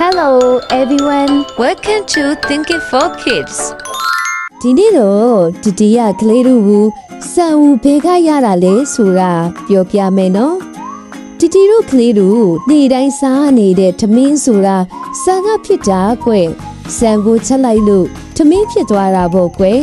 Hello everyone. Welcome to Thinking for Kids. ဒီနေ့တော့တတိယကလေးတို့ကိုစံဦးဘဲကရတာလဲဆိုတာပြောပြမယ်နော်တတိတို့ကလေးတို့နေ့တိုင်းစားနေတဲ့ထမင်းဆိုတာစံကဖြစ်တာကွယ်စံကိုချက်လိုက်လို့ထမင်းဖြစ်သွားတာပေါ့ကွယ်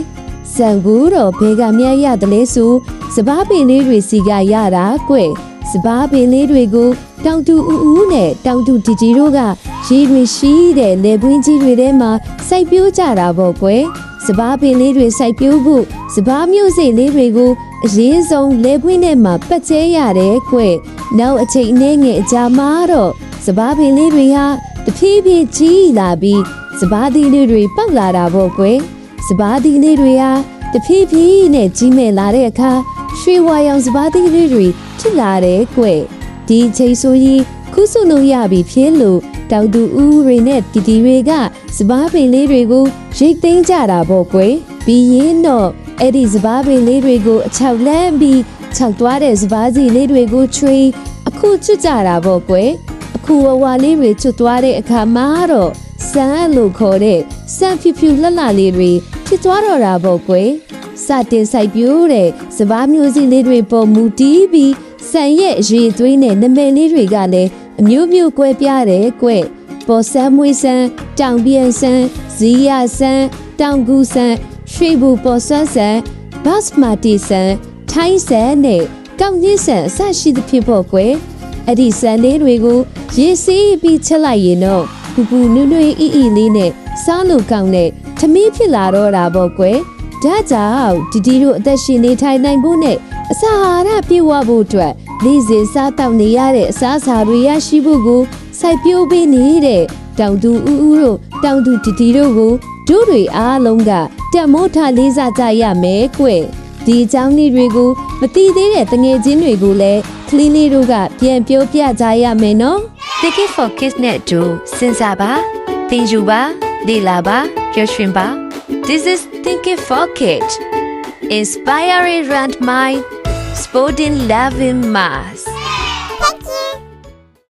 စံကိုတော့ဘဲကမြတ်ရတယ်လဲဆိုစပားပင်လေးတွေစီကရတာကွယ်စပားပင်လေးတွေကိုတောင်တူအူးဦးနဲ့တောင်တူတတိတို့က ရေတွေရှိတဲ့လေပွင်းကြီးတွေထဲမှာစိုက်ပျိုးကြတာပေါ့ကွယ်စပားပင်လေးတွေစိုက်ပျိုးဖို့စပားမျိုးစိလေးတွေကိုအရေးဆုံးလဲပွင့်ထဲမှာပတ်ကျဲရတယ်ကွ။နောက်အချိန်နဲ့ငယ်အကြာမှာတော့စပားပင်လေးတွေဟာတဖြည်းဖြည်းကြီးလာပြီးစပားသီးလေးတွေပေါက်လာတာပေါ့ကွ။စပားသီးလေးတွေဟာတဖြည်းဖြည်းနဲ့ကြီးမဲ့လာတဲ့အခါရွှေဝါရောင်စပားသီးလေးတွေဖြစ်လာတယ်ကွ။ဒီအချိန်ဆိုရင်ခုစုလို့ရပြီဖြစ်လို့ တောင်သူဦးတွေနဲ့တီတီတွေကစပားပင်လေးတွေကိုရိတ်သိမ်းကြတာပေါ့ကွယ်ပြီးရင်တော့အဲ့ဒီစပားပင်လေးတွေကိုအချောက်လန်းပြီးခြောက်သွားတဲ့စပားစီလေးတွေကိုချွေအခုချွတ်ကြတာပေါ့ကွယ်အခုဝဝလေးတွေချွတ်သွားတဲ့အခါမှာတော့စမ်းလို့ခေါ်တဲ့စမ်းဖြူဖြူလှလှလေးတွေဖြစ်သွားတော့တာပေါ့ကွယ်စတင်ဆိုင်ပြိုးတဲ့စပားမျိုးစီလေးတွေပေါ်မူတီးပြီးဆန်ရဲ့ရေသွေးနဲ့နမည်လေးတွေကလည်း အမျိုးမျိုးကွဲပြားတယ်ကွယ်ပေါ်ဆန်းမွေးဆန်းတောင်ပြန်ဆန်းဇီယာဆန်းတောင်ကူဆန်းရွှေဘူပေါ်ဆန်းဆန်းဘတ်မာတီဆန်းထိုင်းဆန်းနဲ့ကောက်ညင်းဆန်းအစရှိသဖြင့်ပေါ့ကွယ်အဲ့ဒီဆန်းလေးတွေကိုရေစီးပြီးချက်လိုက်ရင်တော့ပူပူနွေ့နွေ့အီအီလေးနဲ့စားလို့ကောင်းတဲ့ထမင်းဖြစ်လာတော့တာပေါ့ကွယ် ဒါကြောင့်ဒီဒီတို့အသက်ရှင်နေထိုင်နိုင်ဖို့နဲ့အစာအာဟာရပြည့်ဝဖို့အတွက်နေ့စဉ်စားတောက်နေရတဲ့အစားအစာတွေရရှိဖို့ကိုစိုက်ပျိုးပေးနေတဲ့တောင်သူဦးဦးတို့တောင်သူတီတီတို့ကိုတို့တွေအားလုံးကတက်မိုးထလေးစားကြရမယ်ကွဒီအကြောင်းလေးတွေကိုမတိသေးတဲ့တငယ်ချင်းတွေကိုလည်းကလေးလေးတို့ကပြန်ပြောပြကြရမယ်နော် Thinking for Kids နဲ့အတူစဉ်းစားပါသင်ယူပါလေ့လာပါပျော်ရွှင်ပါ This is Thinking for Kids Inspiring Rand Mind Sporting Loving Mass Thank you.